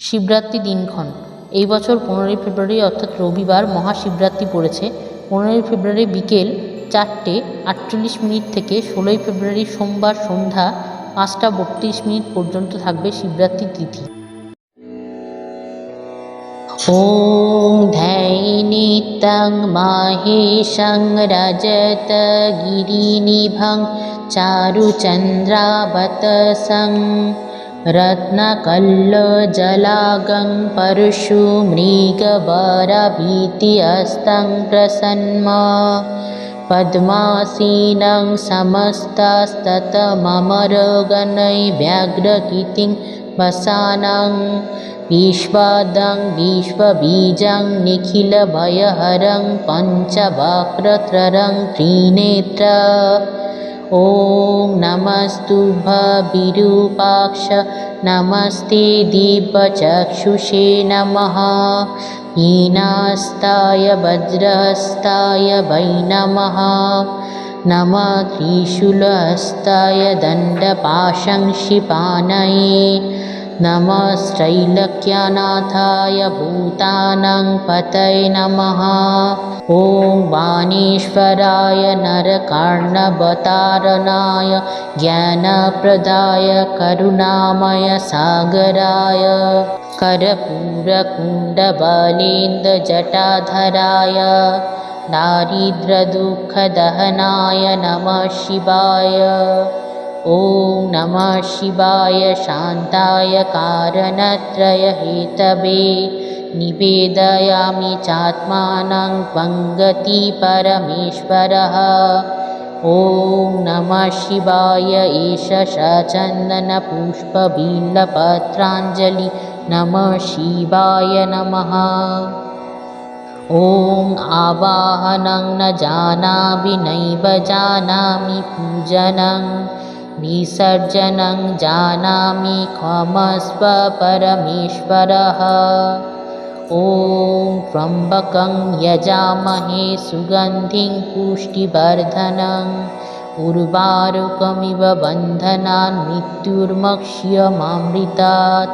শিবরাত্রি দিনক্ষণ এই বছর পনেরোই ফেব্রুয়ারি অর্থাৎ রবিবার মহাশিবরাত্রি পড়েছে পনেরোই ফেব্রুয়ারি বিকেল চারটে আটচল্লিশ মিনিট থেকে ষোলোই ফেব্রুয়ারি সোমবার সন্ধ্যা পাঁচটা বত্রিশ মিনিট পর্যন্ত থাকবে শিবরাত্রি তিথি ॐ धैनितं माहेशं रजतगिरिनिभं चारुचन्द्रावतसं रत्नकल्लजलागं परशुमृगवरभीतिहस्तं प्रसन्म पद्मासीनं समस्तास्ततममरगणैव्याघ्रकीर्तिं वसानं। विश्वादं विश्वबीजं निखिलभयहरं पञ्चवक्रत्ररं त्रिनेत्र ॐ नमस्तुभ्यविरूपाक्ष नमस्ते दिव्यचक्षुषे नमः। हीनास्ताय वज्रहस्ताय वै नमः। नमः त्रिशूलहस्ताय दण्डपाशं क्षिपानये नमः श्रैलक्यनाथाय भूतानां पतये नमः। ॐ वाणीश्वराय नरकार्णवतारणाय ज्ञानप्रदाय करुणामय सागराय। कर्पूरकुण्डबलेन्दजटाधराय दारिद्र्यदुःखदहनाय नमः शिवाय ॐ नमः शिवाय शान्ताय कारणत्रयहेतवे। निवेदयामि चात्मानं त्वङ्गति परमेश्वरः। ॐ नमः शिवाय एष सचन्दनपुष्पबिल्लपत्राञ्जलि नमः शिवाय नमः। ॐ आवाहनं न जानामि नैव जानामि पूजनं विसर्जनं जानामि क्षमस्व परमेश्वरः। ॐ त्र्यम्बकं यजामहे सुगन्धिं पुष्टिवर्धनम् उर्वारुकमिव बन्धनान् मृत्युर्मक्ष्यमामृतात्